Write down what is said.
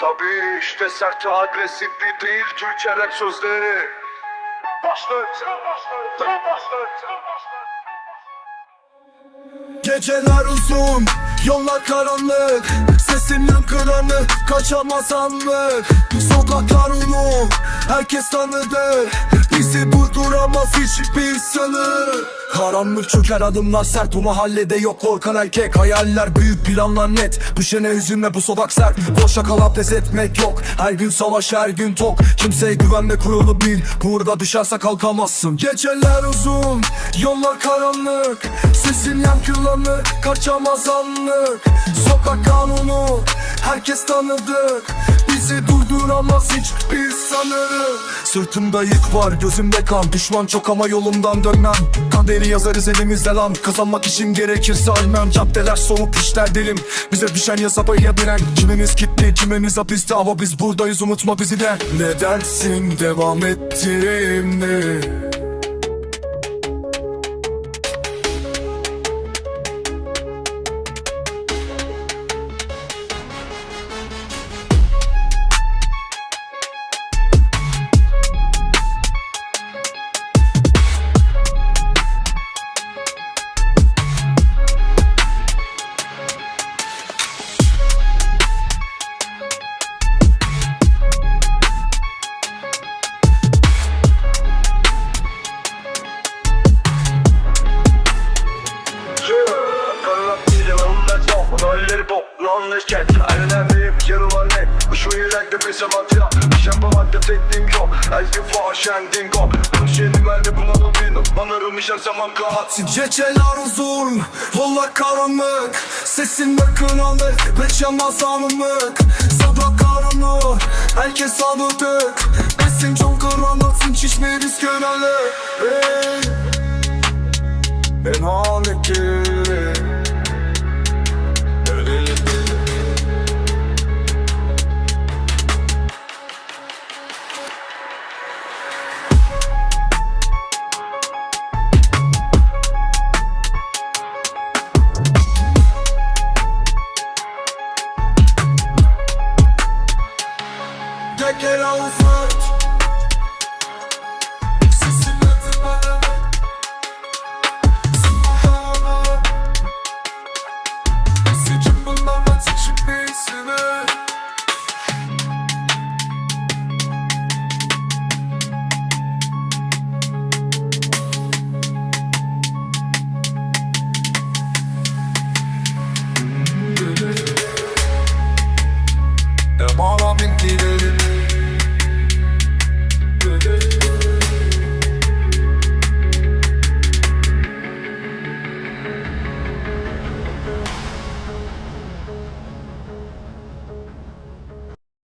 Tabii işte sert ve agresifli değil Türkçe rap sözleri Başlat Başlat Başlat Geceler uzun, yollar karanlık. Sesim yankılanır, kaçamaz anlık. Sokaklar unu, herkes tanıdı Bizi durduramaz hiçbir sınır Karanlık çöker adımlar sert Bu mahallede yok korkan erkek. Hayaller büyük planlar net Düşene üzülme bu sokak sert. Boş şakalar pes etmek yok Her gün savaş her gün tok. Kimseye güvenme kurulu bil Burada düşerse kalkamazsın. Geceler uzun Yollar karanlık Sesin yankılanır Kaçamaz anlık. Sokak kanunu Herkes tanıdık. Bizi durduramaz hiçbir sanırım Sırtımda yık var gözümde kan. Düşman çok ama yolumdan dönmem. Kaderi yazarız elimizde lan. Kazanmak için gerekirse almam Caddeler soğuk işler delim Bize düşen ya biren Kimimiz kitli kimimiz hapiste. Ama biz buradayız unutma bizi de. Ne dersin? Devam ettireyim toplanmışken En önemli yarılar ne Şu yürekte bir samatya İşen bu madde tekniğim yok gün fahşen dingo Konuşelim elde bulalım benim Manarım işen zaman kahat Geceler uzun, yollar karanlık. Sesin kınalı, beçemez anlık Sabah karanlığı, herkes anladık Besin çok karanlıksın, çişme risk önemli hey. Ben hanekim